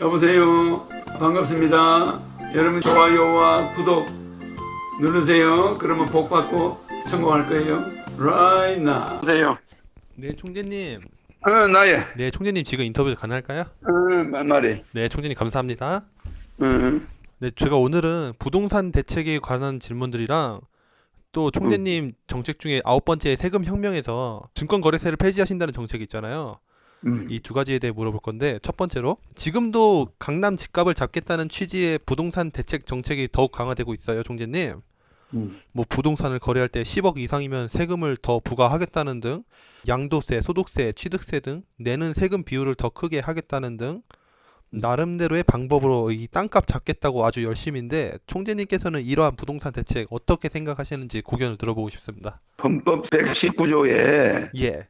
여보세요. 반갑습니다. 여러분 좋아요와 구독 누르세요. 그러면 복 받고 성공할 거예요. Right now. 여보세요. 네, 총재님. 어, 나예. 네, 총재님 지금 인터뷰 가능할까요? 어, 말이. 네, 총재님 감사합니다. 응. 네, 제가 오늘은 부동산 대책에 관한 질문들이랑 또 총재님 정책 중에 아홉 번째 세금 혁명에서 증권 거래세를 폐지하신다는 정책이 있잖아요. 음. 이두 가지에 대해 물어볼 건데 첫 번째로 지금도 강남 집값을 잡겠다는 취지의 부동산 대책 정책이 더욱 강화되고 있어요, 총재님. 음. 뭐 부동산을 거래할 때 10억 이상이면 세금을 더 부과하겠다는 등 양도세, 소득세, 취득세 등 내는 세금 비율을 더 크게 하겠다는 등 나름대로의 방법으로 이 땅값 잡겠다고 아주 열심인데 총재님께서는 이러한 부동산 대책 어떻게 생각하시는지 고견을 들어보고 싶습니다. 헌법 119조에 예.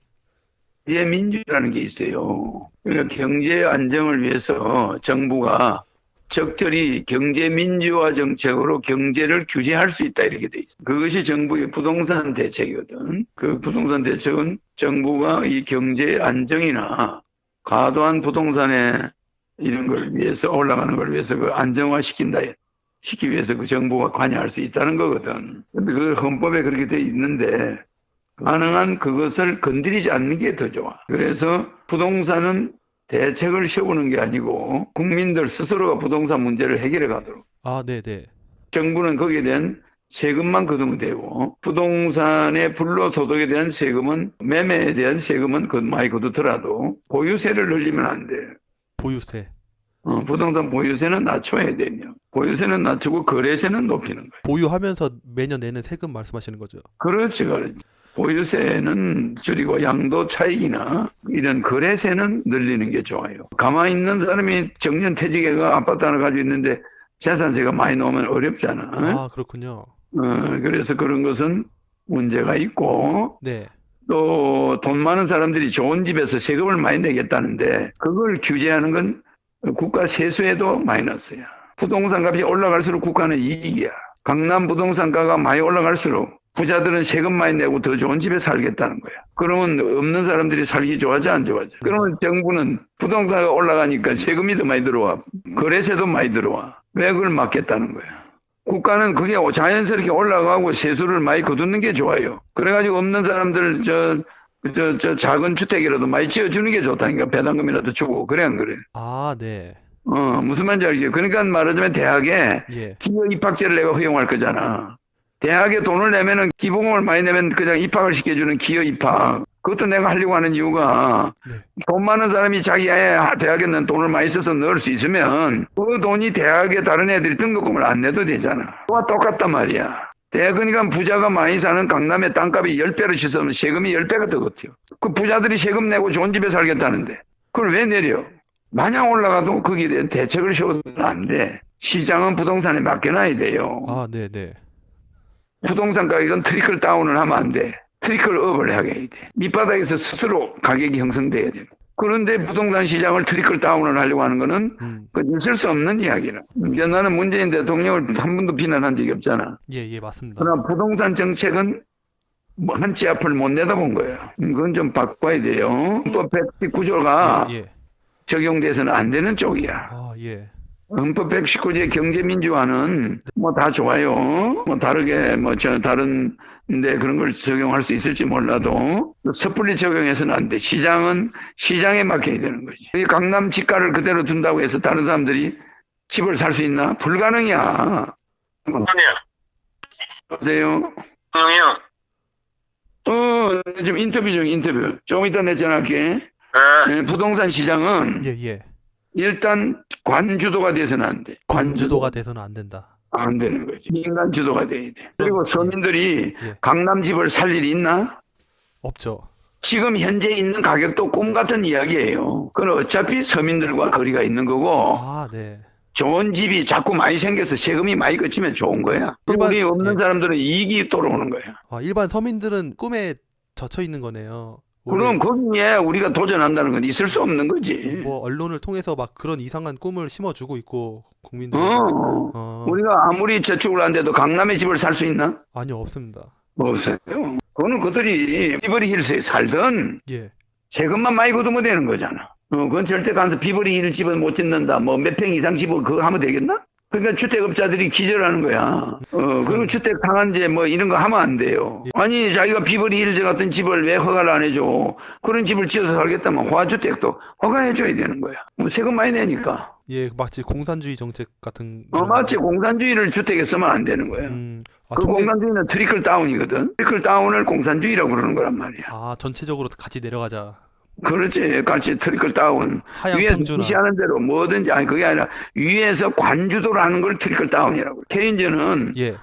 경제 민주라는 게 있어요. 그러니까 경제 안정을 위해서 정부가 적절히 경제 민주화 정책으로 경제를 규제할 수 있다 이렇게 돼 있어. 그것이 정부의 부동산 대책이거든. 그 부동산 대책은 정부가 이 경제 안정이나 과도한 부동산에 이런 걸 위해서 올라가는 걸 위해서 그 안정화 시킨다. 시키기 위해서 그 정부가 관여할 수 있다는 거거든. 근데 그 헌법에 그렇게 돼 있는데 가능한 그것을 건드리지 않는 게 더 좋아. 그래서 부동산은 대책을 세우는 게 아니고 국민들 스스로가 부동산 문제를 해결해 가도록. 아, 네, 네. 정부는 거기에 대한 세금만 거두면 되고 부동산의 불로소득에 대한 세금은 매매에 대한 세금은 그 많이 거두더라도 보유세를 늘리면 안 돼. 보유세. 어, 부동산 보유세는 낮춰야 되며 보유세는 낮추고 거래세는 높이는 거야. 보유하면서 매년 내는 세금 말씀하시는 거죠? 그렇지, 그렇지. 보유세는 줄이고 양도 차익이나 이런 거래세는 늘리는 게 좋아요. 가만히 있는 사람이 정년 퇴직해가 아파트 하나 가지고 있는데 재산세가 많이 나오면 어렵잖아. 아, 그렇군요. 어, 그래서 그런 것은 문제가 있고 네. 또 돈 많은 사람들이 좋은 집에서 세금을 많이 내겠다는데 그걸 규제하는 건 국가 세수에도 마이너스야. 부동산 값이 올라갈수록 국가는 이익이야. 강남 부동산가가 많이 올라갈수록 부자들은 세금 많이 내고 더 좋은 집에 살겠다는 거야. 그러면 없는 사람들이 살기 좋아하지 안 좋아하지? 그러면 정부는 부동산가 올라가니까 세금이 더 많이 들어와. 거래세도 많이 들어와. 왜 그걸 막겠다는 거야? 국가는 그게 자연스럽게 올라가고 세수를 많이 거두는 게 좋아요. 그래가지고 없는 사람들 저, 저, 저 작은 주택이라도 많이 지어주는 게 좋다니까 배당금이라도 주고 그래 안 그래? 아, 네. 어 무슨 말인지 알겠죠? 그러니까 말하자면 대학에 예. 기여 입학제를 내가 허용할 거잖아. 대학에 돈을 내면은 기본금을 많이 내면 그냥 입학을 시켜주는 기여 입학. 그것도 내가 하려고 하는 이유가 네. 돈 많은 사람이 자기 애 대학에 는 돈을 많이 써서 넣을 수 있으면 그 돈이 대학에 다른 애들이 등록금을 안 내도 되잖아. 그와 똑같단 말이야. 대학 그러니까 부자가 많이 사는 강남의 땅값이 10배로 치서면 세금이 10배가 더 같아요. 그 부자들이 세금 내고 좋은 집에 살겠다는데 그걸 왜 내려? 마냥 올라가도 거기에 대한 대책을 세워서는 안 돼. 시장은 부동산에 맡겨놔야 돼요. 아, 네, 네. 부동산 가격은 트리클 다운을 하면 안 돼. 트리클 업을 하게 해야 돼. 밑바닥에서 스스로 가격이 형성돼야 돼. 그런데 부동산 시장을 트리클 다운을 하려고 하는 거는 음. 그 있을 수 없는 이야기라. 그러니까 나는 문재인 대통령을 한 번도 비난한 적이 없잖아. 예, 예, 맞습니다. 그러나 부동산 정책은 뭐 한치 앞을 못 내다본 거예요. 그건 좀 바꿔야 돼요. 헌법 119조가 예, 예. 적용돼서는 안 되는 쪽이야. 아, 예. 헌법 119조의 경제민주화는 뭐 다 좋아요. 뭐 다르게 뭐 저 다른 데 그런 걸 적용할 수 있을지 몰라도 섣불리 적용해서는 안 돼. 시장은 시장에 맡겨야 되는 거지. 이 강남 집가를 그대로 둔다고 해서 다른 사람들이 집을 살 수 있나? 불가능이야. 아니야. 보세요. 형이요. 어, 지금 인터뷰 중 인터뷰. 조금 이따 내 전화할게. 네. 네, 부동산 시장은 예, 예. 일단 관주도가 돼서는 안 돼. 관주도가 돼서는 안 된다. 안 되는 거지. 민간 주도가 돼야 돼. 그리고 서민들이 예. 강남 집을 살 일이 있나? 없죠. 지금 현재 있는 가격도 꿈 같은 이야기예요. 그건 어차피 서민들과 거리가 있는 거고 아, 네. 좋은 집이 자꾸 많이 생겨서 세금이 많이 거치면 좋은 거야. 일반- 우리 없는 예. 사람들은 이익이 돌아오는 거야. 아, 일반 서민들은 꿈에 젖혀 있는 거네요. 그럼 거기에 우리가 도전한다는 건 있을 수 없는 거지. 뭐 언론을 통해서 막 그런 이상한 꿈을 심어주고 있고 국민들. 어. 어, 우리가 아무리 저축을 한데도 강남에 집을 살 수 있나? 아니요 없습니다. 없어요. 그거는 그들이 비버리 힐스에 살든 예. 세금만 많이 거두면 되는 거잖아. 어, 그건 절대 가서 비버리 힐 집은 못 짓는다. 뭐 몇 평 이상 집은 그거 하면 되겠나? 그러니까 주택업자들이 기절하는 거야. 어, 그리고 주택 상한제 뭐 이런 거 하면 안 돼요. 아니, 자기가 비버리 힐즈 같은 집을 왜 허가를 안 해줘? 그런 집을 지어서 살겠다면 화주택도 허가해줘야 되는 거야. 뭐 세금 많이 내니까. 예, 마치 공산주의 정책 같은. 어, 마치 공산주의를 주택에 쓰면 안 되는 거야. 음, 아, 그 총리- 공산주의는 트리클 다운이거든. 트리클 다운을 공산주의라고 그러는 거란 말이야. 아, 전체적으로 같이 내려가자. 그렇지. 같이 트리클 다운. 위에서. 지시하는 대로 뭐든지, 아니, 그게 아니라 위에서 관주도를 하는 걸 트리클 다운이라고. 케인즈는 예,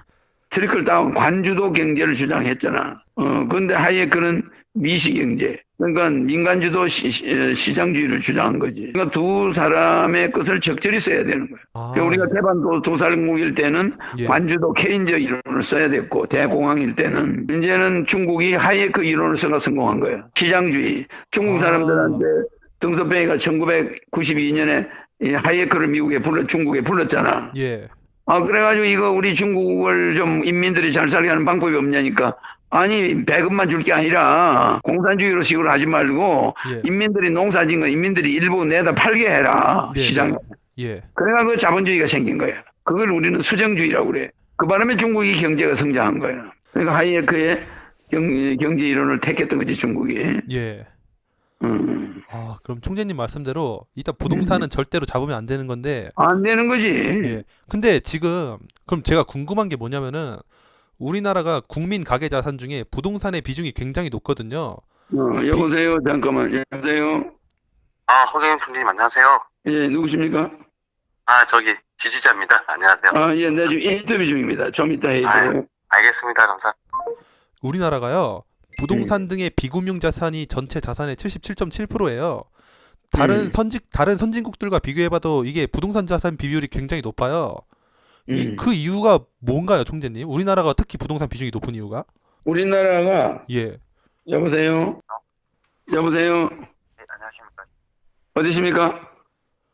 트리클 다운 관주도 경제를 주장했잖아. 어, 근데 하이에크는 미시 경제. 그러니까 민간주도 시, 장주의를 주장한 거지. 그러니까 두 사람의 것을 적절히 써야 되는 거야. 아, 그러니까 우리가 대반도 도살국일 때는 예. 관주도 케인즈 이론을 써야 됐고 대공황일 때는 이제는 중국이 하이에크 이론을 써가 성공한 거야. 시장주의. 중국 아. 사람들한테 등소평이가 1992년에 하이에크를 미국에 불러 중국에 불렀잖아. 예, 아 그래가지고 이거 우리 중국을 좀 인민들이 잘 살게 하는 방법이 없냐니까. 아니 배급만 줄 게 아니라 공산주의로 식으로 하지 말고 예, 인민들이 농사진 거 인민들이 일부 내다 팔게 해라 네, 시장에. 예. 그래가 그 자본주의가 생긴 거야. 그걸 우리는 수정주의라고 그래. 그 바람에 중국이 경제가 성장한 거야. 그러니까 하이에크의 경, 경제 이론을 택했던 거지 중국이. 예. 음. 아, 그럼 총재님 말씀대로 일단 부동산은 절대로 잡으면 안 되는 건데, 안 되는 거지. 예. 근데 지금 그럼 제가 궁금한 게 뭐냐면은 우리나라가 국민 가계 자산 중에 부동산의 비중이 굉장히 높거든요. 어, 여보세요. 잠깐만. 여보세요. 아, 허경영 총리님 안녕하세요. 예, 누구십니까? 아, 저기 지지자입니다. 안녕하세요. 아, 예, 나 지금 인터뷰 중입니다. 좀 이따 해야 아유. 돼요. 알겠습니다. 감사합니다. 우리나라가요. 부동산 등의 비금융 자산이 전체 자산의 77.7%예요. 다른 음. 선진 다른 선진국들과 비교해봐도 이게 부동산 자산 비율이 굉장히 높아요. 이, 음. 그 이유가 뭔가요, 총재님? 우리나라가 특히 부동산 비중이 높은 이유가? 우리나라가 예. 여보세요. 여보세요. 네, 안녕하십니까. 어디십니까?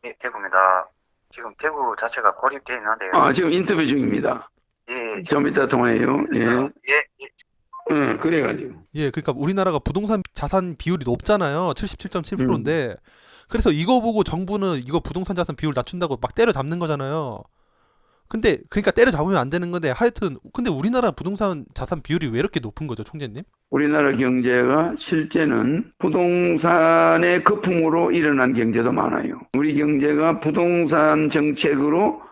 네, 대구입니다. 지금 대구 자체가 고립되어 있는데요. 아, 지금 인터뷰 중입니다. 예, 좀 이따 통화해요. 예. 예, 예. 응, 그래가지고. 예, 그러니까 우리나라가 부동산 자산 비율이 높잖아요. 77.7%인데. 그래서 이거 보고 정부는 이거 부동산 자산 비율 낮춘다고 막 때려잡는 거잖아요. 근데 그러니까 때려잡으면 안 되는 건데 하여튼 근데 우리나라 부동산 자산 비율이 왜 이렇게 높은 거죠, 총재님? 우리나라 경제가 실제는 부동산의 거품으로 일어난 경제도 많아요. 우리 경제가 부동산 정책으로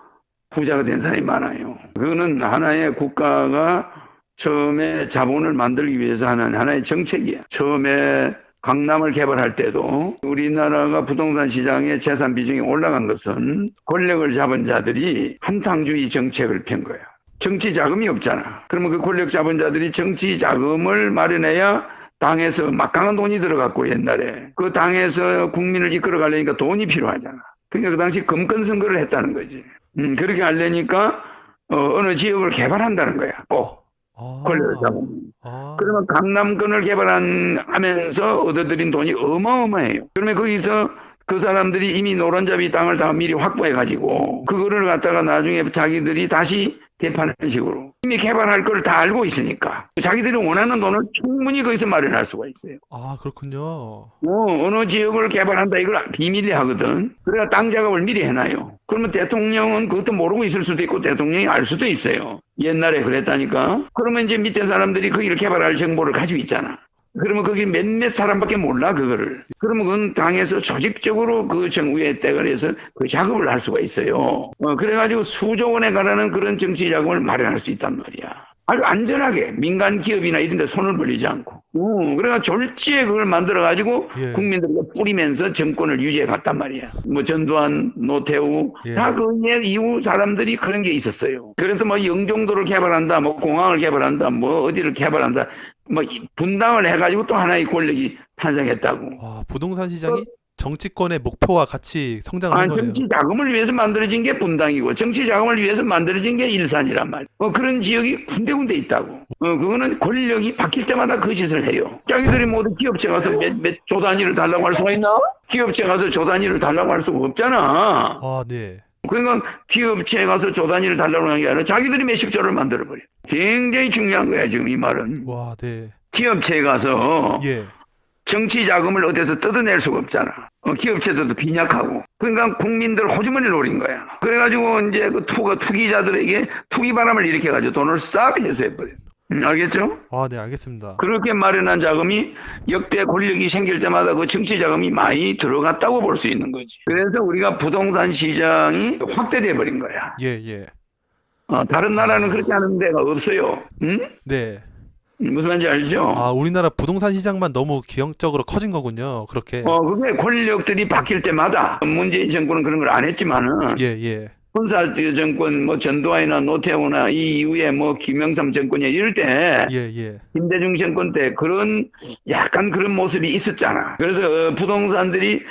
부자가 된 사람이 많아요. 그거는 하나의 국가가 처음에 자본을 만들기 위해서 하는 하나의 정책이야. 처음에 강남을 개발할 때도 우리나라가 부동산 시장의 재산 비중이 올라간 것은 권력을 잡은 자들이 한탕주의 정책을 편 거야. 정치 자금이 없잖아. 그러면 그 권력 잡은 자들이 정치 자금을 마련해야 당에서 막강한 돈이 들어갔고 옛날에 그 당에서 국민을 이끌어 가려니까 돈이 필요하잖아. 그러니까 그 당시 금권 선거를 했다는 거지. 음, 그렇게 하려니까 어, 느 지역을 개발한다는 거야. 꼭 아, 잡으면. 아, 그러면 강남권을 개발하면서 얻어들인 돈이 어마어마해요. 그러면 거기서 그 사람들이 이미 노란잡이 땅을 다 미리 확보해 가지고 그거를 갖다가 나중에 자기들이 다시 대파는 식으로 이미 개발할 걸 다 알고 있으니까 자기들이 원하는 돈을 충분히 거기서 마련할 수가 있어요. 아, 그렇군요. 어, 어느 지역을 개발한다 이걸 비밀리 하거든. 그래야 땅 작업을 미리 해놔요. 그러면 대통령은 그것도 모르고 있을 수도 있고 대통령이 알 수도 있어요. 옛날에 그랬다니까. 그러면 이제 밑에 사람들이 거기를 개발할 정보를 가지고 있잖아. 그러면 거기 몇몇 사람밖에 몰라 그거를. 그러면 그건 당에서 조직적으로 그 정부에 떼거려서 그 작업을 할 수가 있어요. 어, 그래가지고 수조 원에 가라는 그런 정치 자금을 마련할 수 있단 말이야. 아주 안전하게 민간 기업이나 이런 데 손을 벌리지 않고. 어, 그래가 졸지에 그걸 만들어 가지고 예. 국민들과 뿌리면서 정권을 유지해 갔단 말이야. 뭐 전두환, 노태우 예. 다그 이후 사람들이 그런 게 있었어요. 그래서 뭐 영종도를 개발한다, 뭐 공항을 개발한다, 뭐 어디를 개발한다, 뭐 이- 분당을 해가지고 또 하나의 권력이 탄생했다고. 와, 부동산 시장이 정치권의 목표와 같이 성장을 한 아, 거네요. 정치 자금을 위해서 만들어진 게 분당이고 정치 자금을 위해서 만들어진 게 일산이란 말이야. 어, 그런 지역이 군데군데 있다고. 어, 그거는 권력이 바뀔 때마다 그 짓을 해요. 자기들이 모두 기업체 가서 몇, 몇조 단위를 달라고 할 수가 있나? 기업체 가서 조 단위를 달라고 할 수가 없잖아. 아, 네. 그러니까 기업체에 가서 조 단위를 달라고 하는 게 아니라 자기들이 몇십 조를 만들어버려. 굉장히 중요한 거야, 지금 이 말은. 와, 네. 기업체에 가서 예. 정치 자금을 어디서 뜯어낼 수가 없잖아. 어, 기업체들도 빈약하고. 그러니까 국민들 호주머니를 노린 거야. 그래가지고 이제 그 투가 투기자들에게 투기 바람을 일으켜가지고 돈을 싹 회수해버려. 음, 알겠죠? 아, 네, 알겠습니다. 그렇게 마련한 자금이 역대 권력이 생길 때마다 그 정치 자금이 많이 들어갔다고 볼 수 있는 거지. 그래서 우리가 부동산 시장이 확대돼 버린 거야. 예, 예. 어, 다른 나라는 그렇게 하는 데가 없어요. 응? 네. 무슨 말인지 알죠? 아, 우리나라 부동산 시장만 너무 기형적으로 커진 거군요. 그렇게. 어, 그게 권력들이 바뀔 때마다 문재인 정권은 그런 걸 안 했지만은 예, 예. 군사 정권 뭐 전두환이나 노태우나 이 이후에 뭐 김영삼 정권이 이럴 때 예, 예. 김대중 정권 때 그런 약간 그런 모습이 있었잖아. 그래서 어, 부동산들이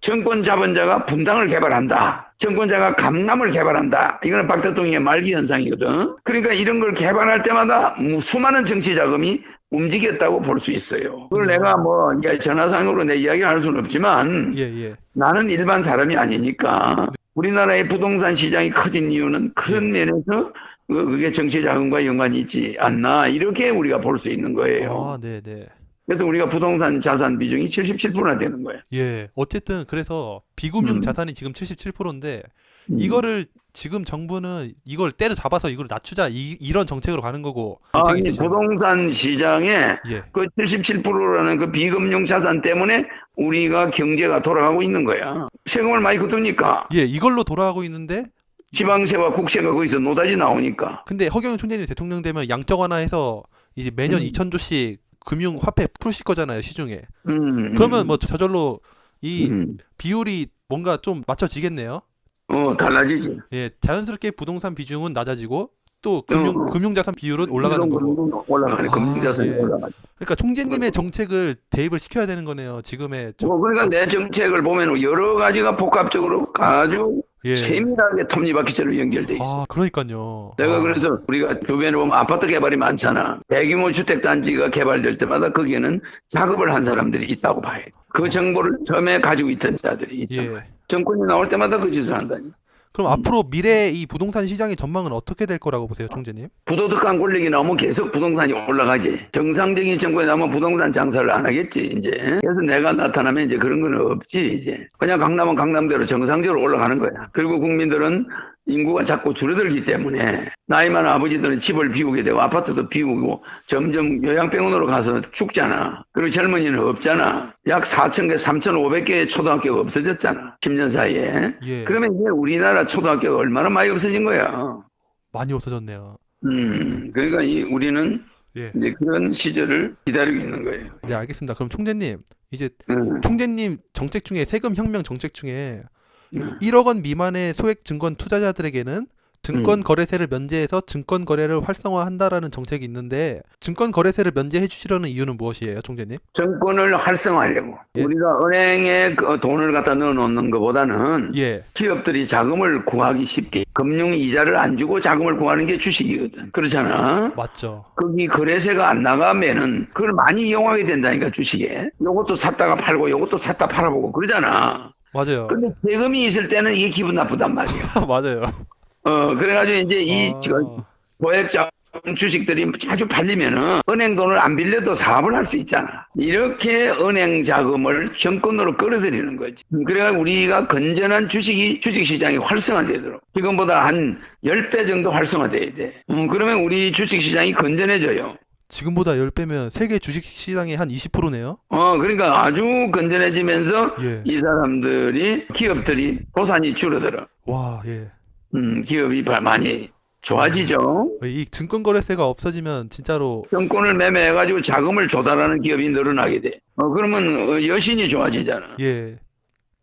정권 잡은 자가 분당을 개발한다. 정권자가 강남을 개발한다. 이거는 박 대통령의 말기 현상이거든. 그러니까 이런 걸 개발할 때마다 무- 수많은 정치 자금이 움직였다고 볼 수 있어요. 그걸 내가 뭐 전화상으로 내 이야기를 할 수는 없지만 예, 예. 나는 일반 사람이 아니니까 우리나라의 부동산 시장이 커진 이유는 그런 면에서 그- 그게 정치 자금과 연관이 있지 않나 이렇게 우리가 볼 수 있는 거예요. 아, 네, 네. 그래서 우리가 부동산 자산 비중이 77%나 되는 거예요. 예. 어쨌든 그래서 비금융 음. 자산이 지금 77%인데 음. 이거를 지금 정부는 이걸 때려잡아서 이걸 낮추자 이, 이런 정책으로 가는 거고 아? 부동산 시장에 예. 그 77%라는 그 비금융 자산 때문에 우리가 경제가 돌아가고 있는 거야. 세금을 많이 걷으니까 예, 이걸로 돌아가고 있는데 지방세와 국세가 거기서 노다지 나오니까. 근데 허경영 총재님 대통령 되면 양적 완화해서 이제 매년 음. 2천 조씩 금융 화폐 풀실 거잖아요, 시중에. 음, 그러면 뭐 저절로 이 음. 비율이 뭔가 좀 맞춰지겠네요. 어 달라지지. 예, 자연스럽게 부동산 비중은 낮아지고 또 금융 어. 금융자산 비율은 올라가는 거고. 올라가네. 아, 금융자산이 예. 올라가지. 그러니까 총재님의 정책을 대입을 시켜야 되는 거네요. 지금의 저- 뭐 그러니까 내 정책을 보면 여러 가지가 복합적으로 아주 예. 세밀하게 톱니바퀴처럼 연결돼 있어. 아, 그러니까요. 내가 아, 그래서 우리가 주변에 보면 아파트 개발이 많잖아. 대규모 주택 단지가 개발될 때마다 거기에는 작업을 한 사람들이 있다고 봐요. 그 정보를 처음에 가지고 있던 자들이 있다. 예. 정권이 나올 때마다 그 짓을 한다니. 그럼 앞으로 미래 이 부동산 시장의 전망은 어떻게 될 거라고 보세요, 총재님? 부도덕한 권력이 나오면 계속 부동산이 올라가지. 정상적인 정권이 나오면 부동산 장사를 안 하겠지, 이제. 그래서 내가 나타나면 이제 그런 건 없지, 이제. 그냥 강남은 강남대로 정상적으로 올라가는 거야. 그리고 국민들은 인구가 자꾸 줄어들기 때문에 나이 많은 아버지들은 집을 비우게 되고 아파트도 비우고 점점 요양병원으로 가서 죽잖아. 그리고 젊은이는 없잖아. 약 4천 개, 3,500개의 초등학교가 없어졌잖아. 10년 사이에. 예. 그러면 이제 우리나라 초등학교가 얼마나 많이 없어진 거야. 많이 없어졌네요. 음, 그러니까 이 우리는 예. 이제 그런 시절을 기다리고 있는 거예요. 네, 알겠습니다. 그럼 총재님, 이제 음, 총재님 정책 중에 세금 혁명 정책 중에 음. 1억 원 미만의 소액 증권 투자자들에게는 증권 음. 거래세를 면제해서 증권 거래를 활성화한다라는 정책이 있는데 증권 거래세를 면제해 주시려는 이유는 무엇이에요, 총재님? 정권을 활성화하려고 예. 우리가 은행에 그 돈을 갖다 넣어놓는 것보다는 예. 기업들이 자금을 구하기 쉽게 금융 이자를 안 주고 자금을 구하는 게 주식이거든. 그렇잖아. 맞죠. 거기 거래세가 안 나가면은 그걸 많이 이용하게 된다니까 주식에. 요것도 샀다가 팔고 요것도 샀다 팔아보고 그러잖아. 맞아요. 근데 세금이 있을 때는 이게 기분 나쁘단 말이야. 맞아요. 어 그래가지고 이제 이 아, 저- 고액자 주식들이 자주 팔리면은 은행 돈을 안 빌려도 사업을 할 수 있잖아. 이렇게 은행 자금을 정권으로 끌어들이는 거지. 음, 그래가 우리가 건전한 주식이 주식 시장이 활성화되도록 지금보다 한 10배 정도 활성화돼야 돼. 음, 그러면 우리 주식 시장이 건전해져요. 지금보다 10배면 세계 주식 시장의 한 20%네요. 어, 그러니까 아주 건전해지면서 예. 이 사람들이 기업들이 도산이 줄어들어. 와, 예. 음, 기업이 바- 많이 좋아지죠. 이 증권 거래세가 없어지면 진짜로 정권을 매매해가지고 자금을 조달하는 기업이 늘어나게 돼. 어, 그러면 어, 여신이 좋아지잖아. 예.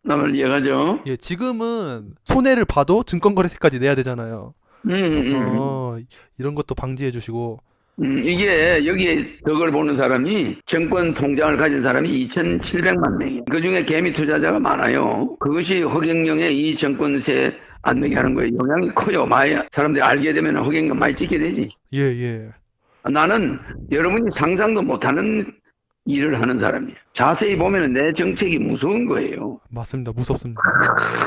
남을 이해가죠? 예, 지금은 손해를 봐도 증권 거래세까지 내야 되잖아요. 음, 음, 음. 어, 이런 것도 방지해 주시고 음, 이게 여기에 덕을 보는 사람이 정권 통장을 가진 사람이 2,700만 명이에요. 그 중에 개미 투자자가 많아요. 그것이 허경영의 이 정권세 안 내게 하는 거에 영향이 커요. 많이 사람들이 알게 되면 허경영 많이 찍게 되지. 예, 예. 나는 여러분이 상상도 못하는 일을 하는 사람이에요. 자세히 보면 내 정책이 무서운 거예요. 맞습니다. 무섭습니다.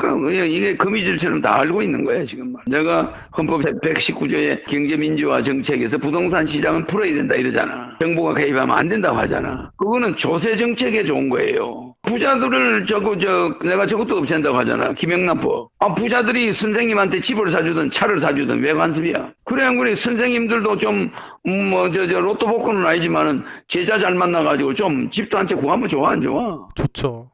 크, 이게 거미줄처럼 다 알고 있는 거야, 지금. 내가 헌법 119조의 경제민주화 정책에서 부동산 시장은 풀어야 된다 이러잖아. 정부가 개입하면 안 된다고 하잖아. 그거는 조세 정책에 좋은 거예요. 부자들을 저거, 저, 내가 저것도 없앤다고 하잖아. 김영란법. 아, 부자들이 선생님한테 집을 사주든 차를 사주든 왜 간섭이야? 그래, 안 그래. 선생님들도 좀, 음, 뭐, 저, 저, 로또 복권은 아니지만은 제자 잘 만나가지고 좀 집도 한 채 구하면 좋아, 안 좋아? 좋죠.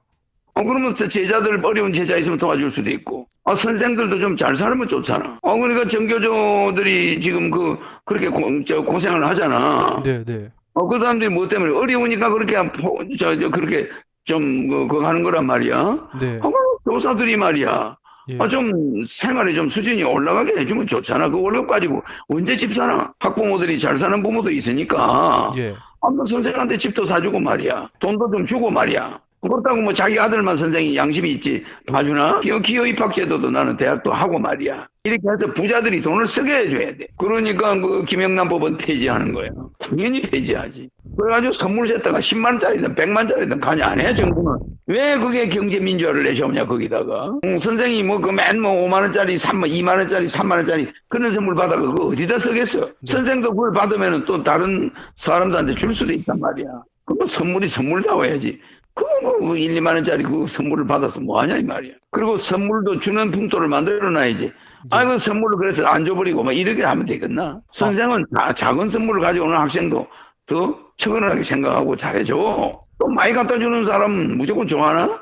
어, 그러면 저 제자들 어려운 제자 있으면 도와줄 수도 있고. 아, 선생들도 좀 잘 살면 좋잖아. 어, 그러니까 정교조들이 지금 그, 그렇게 고, 저 고생을 하잖아. 네, 네. 어, 그 사람들이 뭐 때문에 어려우니까 그렇게, 포- 저, 저, 그렇게 좀, 그, 그거 하는 거란 말이야. 네. 어, 교사들이 말이야. 예. 아, 좀 생활이 좀 수준이 올라가게 해주면 좋잖아. 그 월급 가지고 언제 집 사나? 학부모들이 잘 사는 부모도 있으니까. 예. 한번 선생한테 집도 사주고 말이야. 돈도 좀 주고 말이야. 그렇다고 뭐 자기 아들만 선생이 양심이 있지 봐주나? 기업, 기업 입학 제도도 나는 대학도 하고 말이야. 이렇게 해서 부자들이 돈을 쓰게 해줘야 돼. 그러니까 그 김영란법은 폐지하는 거야. 당연히 폐지하지. 그래가지고 선물 세트가 10만원짜리든 100만원짜리든 가냐 안 해, 정부는. 왜 그게 경제 민주화를 내세우냐, 거기다가. 응, 선생이 뭐, 그 맨뭐 5만원짜리, 3만, 2만원짜리, 3만원짜리 그런 선물 받아가 그거 어디다 쓰겠어? 선생도 그걸 받으면 또 다른 사람들한테 줄 수도 있단 말이야. 그거 선물이 선물다워야지. 그거 뭐 1, 2만 원짜리 그 선물을 받아서 뭐 하냐 이 말이야. 그리고 선물도 주는 풍토를 만들어 놔야지. 아이고 선물을 그래서 안 줘버리고 막 이렇게 하면 되겠나? 선생은 자- 작은 선물을 가지고 오는 학생도 더 측은하게 생각하고 잘해줘. 또 많이 갖다 주는 사람은 무조건 좋아하나?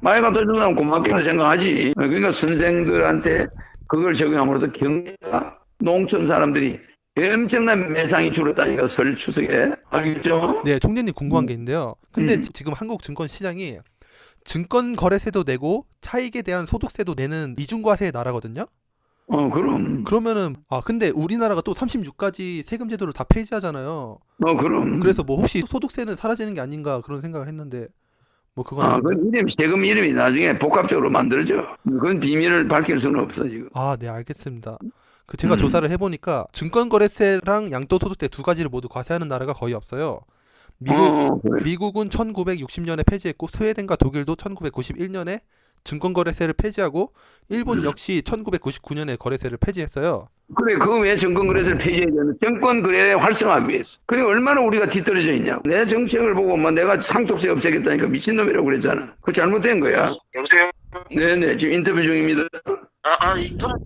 많이 갖다 주는 사람 고맙게 생각하지. 그러니까 선생들한테 그걸 적용함으로써 경제가 농촌 사람들이 엄청난 매상이 줄었다니까 설 추석에 알겠죠? 네, 총재님 궁금한 게 있는데요. 근데 음. 지- 지금 한국 증권 시장이 증권 거래세도 내고 차익에 대한 소득세도 내는 이중과세의 나라거든요. 어 그럼 그러면은 아 근데 우리나라가 또 36가지 세금 제도를 다 폐지하잖아요. 어 그럼 그래서 뭐 혹시 소득세는 사라지는 게 아닌가 그런 생각을 했는데 뭐 그건 아? 그 이름, 세금 이름이 나중에 복합적으로 만들어져. 그건 비밀을 밝힐 수는 없어, 지금. 아, 네, 알겠습니다. 그 제가 음. 조사를 해보니까 증권거래세랑 양도소득세 두 가지를 모두 과세하는 나라가 거의 없어요. 미국 어, 그래. 미국은 1960년에 폐지했고 스웨덴과 독일도 1991년에 증권거래세를 폐지하고 일본 역시 1999년에 거래세를 폐지했어요. 그래, 그거 왜 정권거래세를 폐지해야 되는 정권 거래 활성화하기 위해서. 그래, 얼마나 우리가 뒤떨어져 있냐고. 내 정책을 보고, 뭐, 내가 상속세 없애겠다니까 미친놈이라고 그랬잖아. 그거 잘못된 거야. 여보세요? 네네, 지금 인터뷰 중입니다. 아, 아, 인터넷.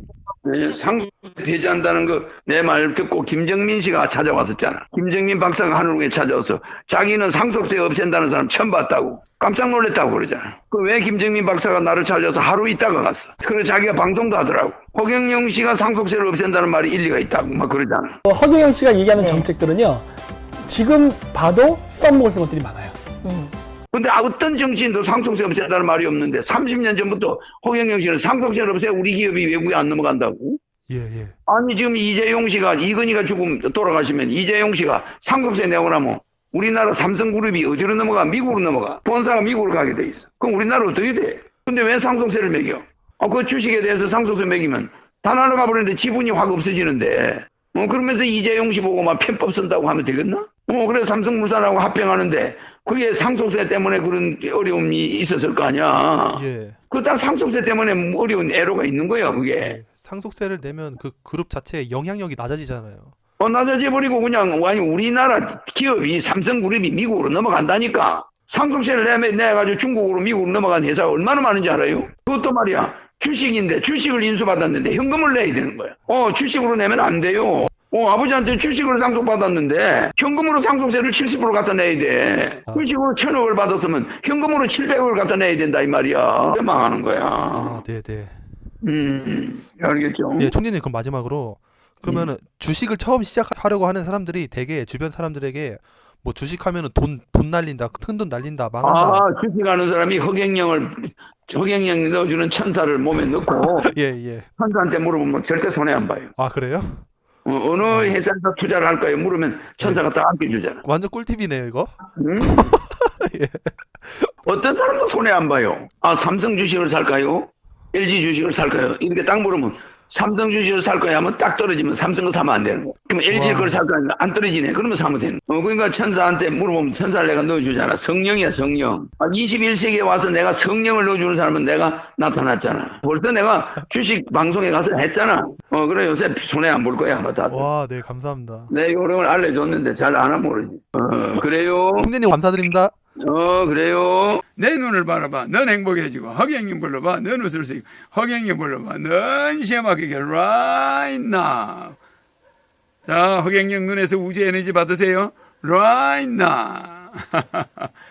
네, 상속세 폐지한다는 거 내 말 듣고 김정민 씨가 찾아왔었잖아. 김정민 박사가 하늘국에 찾아와서 자기는 상속세 없앤다는 사람 처음 봤다고. 깜짝 놀랐다고 그러잖아. 그 왜 김정민 박사가 나를 찾아서 하루 있다가 갔어. 그래 자기가 방송도 하더라고. 허경영 씨가 상속세를 없앤다는 말이 일리가 있다고 막 그러잖아. 어, 허경영 씨가 얘기하는 정책들은요, 지금 봐도 써먹을 것들이 많아요. 근데 어떤 정치인도 상속세 없앤다는 말이 없는데 30년 전부터 허경영 씨는 상속세를 없애 우리 기업이 외국에 안 넘어간다고? 예, 예. 아니 지금 이재용 씨가 이건희가 죽음 돌아가시면 이재용 씨가 상속세 내고 나면 우리나라 삼성그룹이 어디로 넘어가? 미국으로 넘어가. 본사가 미국으로 가게 돼 있어. 그럼 우리나라 어떻게 돼? 근데 왜 상속세를 매겨? 아, 그 주식에 대해서 상속세 매기면 다 날아가 버리는데 지분이 확 없어지는데. 어, 그러면서 이재용 씨 보고 막 편법 쓴다고 하면 되겠나? 어, 그래서 삼성물산하고 합병하는데 그게 상속세 때문에 그런 어려움이 있었을 거 아니야. 예. 그다 상속세 때문에 어려운 애로가 있는 거야, 그게. 예. 상속세를 내면 그 그룹 자체의 영향력이 낮아지잖아요. 어, 낮아져 버리고 그냥, 아니, 우리나라 기업이 삼성그룹이 미국으로 넘어간다니까. 상속세를 내면 내 가지고 중국으로 미국으로 넘어간 회사가 얼마나 많은지 알아요? 그것도 말이야. 주식인데, 주식을 인수받았는데 현금을 내야 되는 거야. 어, 주식으로 내면 안 돼요. 어, 아버지한테 주식을 상속받았는데, 현금으로 상속세를 70% 갖다 내야 돼. 아. 주식으로 천억을 받았으면 현금으로 700억을 갖다 내야 된다, 이 말이야. 망하는 거야. 아, 네, 네. 음, 알겠죠? 예, 총재님 그럼 마지막으로 그러면은 주식을 처음 시작하려고 하는 사람들이 대개 주변 사람들에게 뭐 주식하면은 돈 돈 날린다, 큰 돈 날린다, 망한다. 아, 주식하는 사람이 허경영을, 허경영이 넣어주는 천사를 몸에 넣고, 예, 예. 천사한테 물어보면 절대 손해 안 봐요. 아, 그래요? 어, 어느 회사에서 투자를 할까요? 물으면 천사가 다 안겨주잖아. 완전 꿀팁이네요, 이거. 응? 예. 어떤 사람도 손해 안 봐요. 아, 삼성 주식을 살까요? LG 주식을 살까요? 이렇게 딱 물으면 삼성 주식을 살 거야 하면 딱 떨어지면 삼성 거 사면 안 되는 거야. 그럼 LG 와. 걸살 거야 안 떨어지네. 그러면 사면 되는 거야. 어, 그러니까 천사한테 물어보면 천사를 내가 넣어주잖아. 성령이야 성령. 아, 21세기에 와서 내가 성령을 넣어주는 사람은 내가 나타났잖아. 벌써 내가 주식 방송에 가서 했잖아. 어 그래 요새 손해 안 볼 거야. 다. 와, 네, 감사합니다. 내 요령을 알려줬는데 잘 안 하면 모르지. 어 그래요. 형제님 감사드립니다. 어 그래요. 내 눈을 바라봐. 넌 행복해지고 허경영 불러봐. 넌 웃을 수 있고 허경영 불러봐. 넌 시험하게 right now. 자, 허경영 눈에서 우주 에너지 받으세요. right now.